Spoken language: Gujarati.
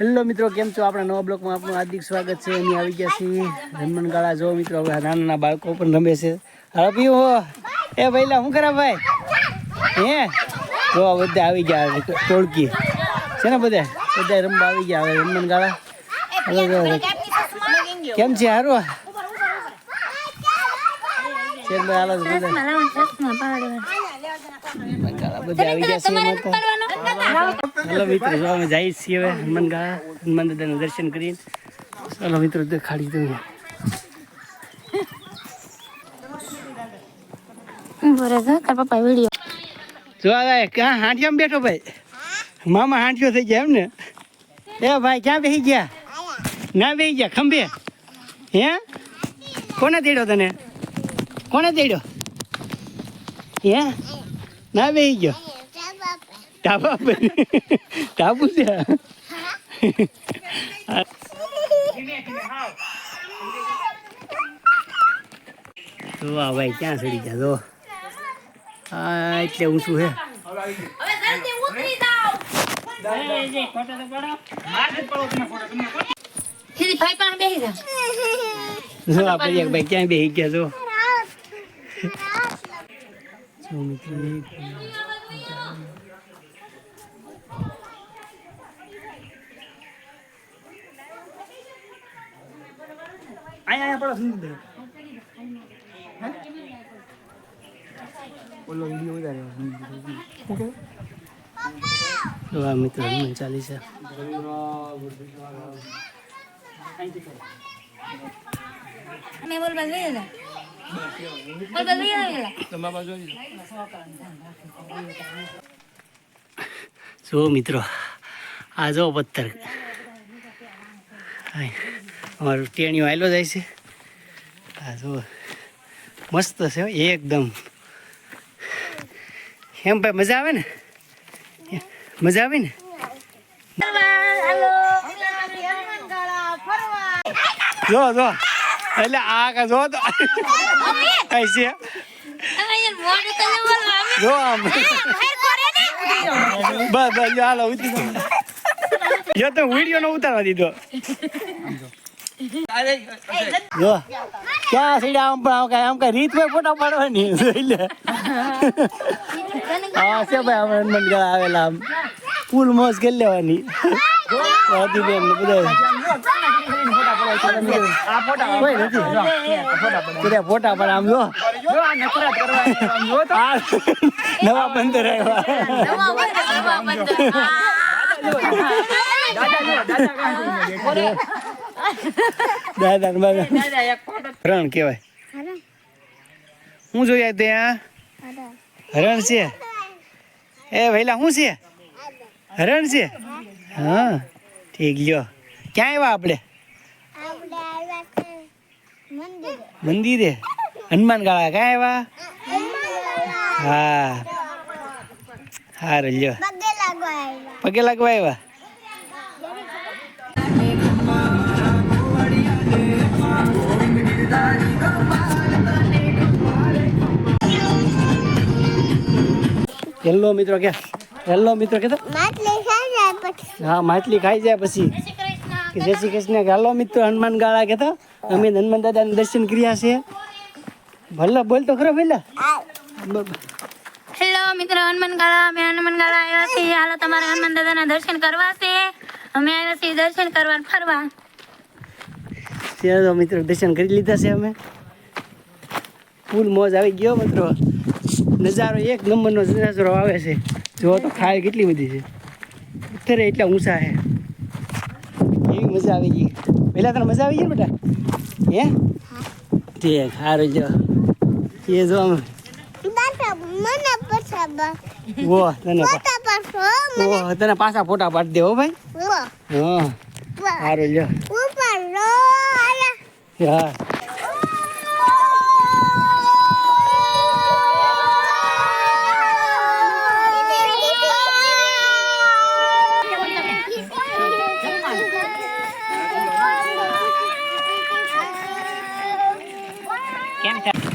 હેલો મિત્રો કેમ છો? આપણા નવા બ્લોકમાં આપણું હાર્દિક સ્વાગત છે. એની આવી ગયા છીએ રમણગાળા જો મિત્રો હવે નાના નાના બાળકો પણ રમે છે. હવે પીવું હો. એ ભાઈલા શું કરા ભાઈ? હે? જો બધા આવી ગયા ટોળકી. છે ને બધા? બધા રમવા આવી ગયા હવે રમણગાળા કેમ છે? હારું? બધા. આવી ગયા છે ચાલો મિત્રો, જો અમે જઈએ છીએ હવે હનુમાન ગા હનુમાન દાદાનું દર્શન કરીને. ચાલો મિત્રો, દેખાડી દઉં બેઠો ભાઈ? મામા હાંઠિયો થઈ ગયા એમ ને? એ ભાઈ, ક્યાં બેસી ગયા? ના બેસી ગયા, ખંભે. હે? કોને તેડ્યો તને? કોને તેડ્યો? હે? ના બેસી ગયો? ટાબા પર ટાબુ છે તો આ ભાઈ ક્યાં ચડી ગયા જો આ એટલે ઊંચું છે સીધી ભાઈ પાસે બેસી જા જો આપણે એક ભાઈ ક્યાં બેસી ગયા જો જો મિત્રો, અહીંયા પડો સુંદર ઓલો વીડિયો વધારે જો આ મિત્રો હનુમાન ચાલીસા બોલ લઈ જા બોલ બોલ લઈ જા જો મિત્રો આ જો પથ્થર. હાય, અમારું ટેણીઓ આવેલો જાય છે. આ જો મસ્ત છે એકદમ. એમ ભાઈ, મજા આવે ને? મજા આવે ને? જો જો એટલે આ કા જો તો આઈ છે. જો આમ. બસ બસ હાલો ઉતરી જો તો વીડિયો નો ઉતારવા દીધો. જો. ક્યાં સીડા આમ પણ આમ કઈ આમ કઈ રીત ભાઈ ફોટા પાડવાની? જોઈ લે. હા છે ભાઈ અમે હનુમાન ગળા આવેલા આમ. ફૂલ મોજ કરી લેવાની. બેન ને બધા ફોટા પણ આમ જો. નવા બંદર આવ્યા. દાદા ને બાબા હરણ કેવાય શું જોયા ત્યાં હરણ છે? એ વહેલા શું છે? હરણ છે? હા ઠીક લ્યો. ક્યાં આવ્યા આપણે? મંદિરે. હનુમાન ગાળા ક્યાં આવ્યા હા. હા લ્યો. પગે લાગવા આવ્યા હેલો મિત્રો કે હેલો મિત્રો કે હા માટલી ખાઈ જાય પછી. કે જય શ્રી કૃષ્ણ હેલો મિત્રો હનુમાન ગાળા કે તો? અમે હનુમાન દાદાના દર્શન કર્યા છે. ભલે બોલ તો ખરો ભલે. હેલો મિત્રો હનુમાન ગાળા અમે હનુમાન ગાળા આવ્યા છીએ. હાલો તમારે હનુમાન દાદાના દર્શન કરવા છે. અમે આવ્યા છીએ દર્શન કરવા ને ફરવા તો મિત્રો દર્શન કરી લીધા છે અમે. ફૂલ મોજ આવી ગયો મિત્રો. નજારો એક નંબરનો નજારો આવે છે. જો તો ખાય કેટલી બધી છે. અત્યારે એટલા ઊંચા છે. એવી મજા આવી ગઈ. પહેલાં તને મજા આવી ગઈ બેટા? હે? ઠીક સારું જો. એ જો વો તને વો તને પાછા ફોટા પાડી દે હો ભાઈ. હા. સારું લ્યો. હા કેમ છે